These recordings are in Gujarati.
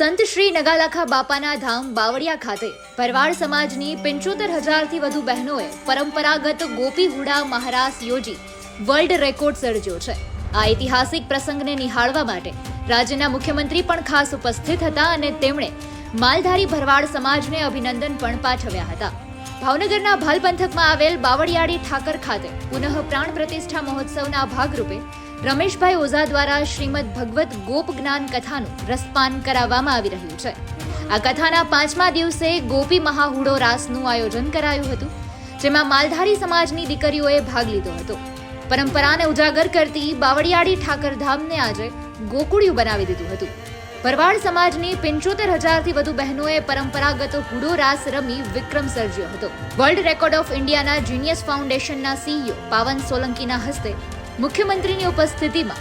સંત શ્રી નગાલાખા બાપાના ધામ બાવળિયા ખાતે ભરવાડ સમાજની પંચોતેર હજારથી વધુ બહેનોએ પરંપરાગત ગોપી હુડા મહારાસ યોજી વર્લ્ડ રેકોર્ડ સર્જ્યો છે. આ ઐતિહાસિક પ્રસંગને નિહાળવા માટે રાજ્યના મુખ્યમંત્રી પણ ખાસ ઉપસ્થિત હતા અને તેમણે માલધારી ભરવાડ સમાજને અભિનંદન પણ પાઠવ્યા હતા. ભાવનગરના ભાલ પંથકમાં આવેલ બાવળિયાળી ઠાકર ખાતે પુનઃ પ્રાણ પ્રતિષ્ઠા મહોત્સવના ભાગરૂપે રમેશભાઈ ઓઝા દ્વારા શ્રીમદ ભગવત ગોપ જ્ઞાન કથાનું રસપાન કરાવવામાં આવી રહ્યું છે. આ કથાના પાંચમા દિવસે ગોપી મહાહુડો રાસનું આયોજન કરાયું હતું, જેમાં માલધારી સમાજની દીકરીઓએ ભાગ લીધો હતો. પરંપરાને ઉજાગર કરતી બાવળિયાળી ઠાકરધામને આજે ગોકુળિયું બનાવી દીધું હતું. ભરવાડ સમાજની પંચોતેર હજારથી વધુ બહેનોએ પરંપરાગત હુડો રાસ રમી વિક્રમ સર્જ્યો હતો. વર્લ્ડ રેકોર્ડ ઓફ ઇન્ડિયાના જીનિયસ ફાઉન્ડેશનના સીઈઓ પાવન સોલંકીના હસ્તે મુખ્યમંત્રીની ઉપસ્થિતિમાં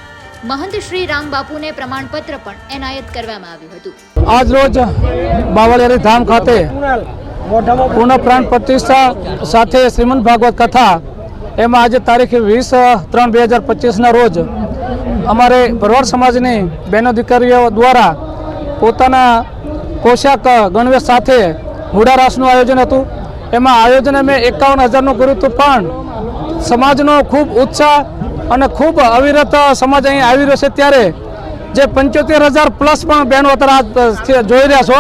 મહંત શ્રી રામ બાપુને પ્રમાણપત્ર પણ એનાયત કરવામાં આવ્યું હતું. આજ રોજ બાવળિયારી ધામ ખાતે પૂર્ણ પ્રાણ પ્રતિષ્ઠા સાથે શ્રીમદ ભાગવત કથા, એમાં આજે તારીખ વીસ ત્રણ બે હજાર પચીસના રોજ અમારે ભરવાડ સમાજની બહેનો દીકરીઓ દ્વારા પોતાના પોશાક ગણવેશ સાથે હુડારાસનું આયોજન હતું. એમાં આયોજન અમે એકાવન હજારનું કર્યું હતું પણ સમાજનો ખૂબ ઉત્સાહ અને ખૂબ અવિરત સમાજ અહીં આવી રહ્યો છે ત્યારે જે પંચોતેર હજાર પ્લસ પણ બહેનો અત્યારે જોઈ રહ્યા છો.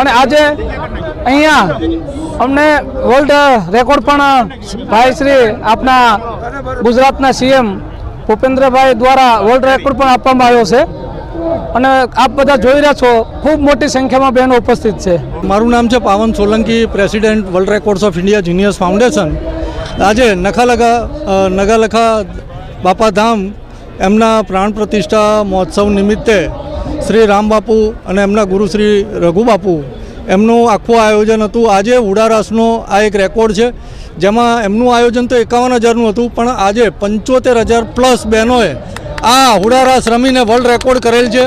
અને આજે અહીંયા અમને વર્લ્ડ રેકોર્ડ પણ, ભાઈ શ્રી આપના ગુજરાતના સીએમ ભૂપેન્દ્રભાઈ દ્વારા વર્લ્ડ રેકોર્ડ પણ આપવામાં આવ્યો છે. અને આપ બધા જોઈ રહ્યા છો, ખૂબ મોટી સંખ્યામાં બહેનો ઉપસ્થિત છે. મારું નામ છે Pavan Solanki president world records of India juniors foundation આજે નખાલખા નગાલખા બાપા ધામ એમના પ્રાણ પ્રતિષ્ઠા મહોત્સવ નિમિત્તે શ્રી રામ બાપુ અને એમના ગુરુ શ્રી રઘુબાપુ એમનું આખું આયોજન હતું. આજે ઉડારાસનો આ એક રેકોર્ડ છે, જેમાં એમનું આયોજન તો એકાવન હજારનું હતું, પણ આજે પંચોતેર હજાર પ્લસ બહેનોએ આ હુડારાસ રમીને વર્લ્ડ રેકોર્ડ કરેલ છે.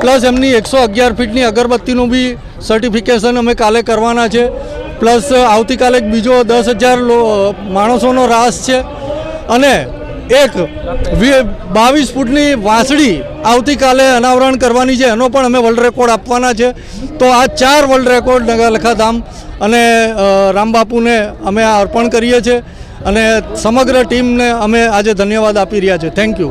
પ્લસ એમની એકસો અગિયાર ફીટની અગરબત્તીનું બી સર્ટિફિકેશન અમે કાલે કરવાના છે. પ્લસ આવતીકાલે બીજો દસ હજાર માણસોનો રાસ છે. અને એક બાવીસ ફૂટની વાંસળી આવતીકાલે અનાવરણ કરવાની છે. એનો પણ અમે વર્લ્ડ રેકોર્ડ આપવાના છે. તો આ ચાર વર્લ્ડ રેકોર્ડ નગાલખા ધામ અને રામબાપુને અમે આ અર્પણ કરીએ છીએ અને સમગ્ર ટીમને અમે આજે ધન્યવાદ આપી રહ્યા છીએ. Thank you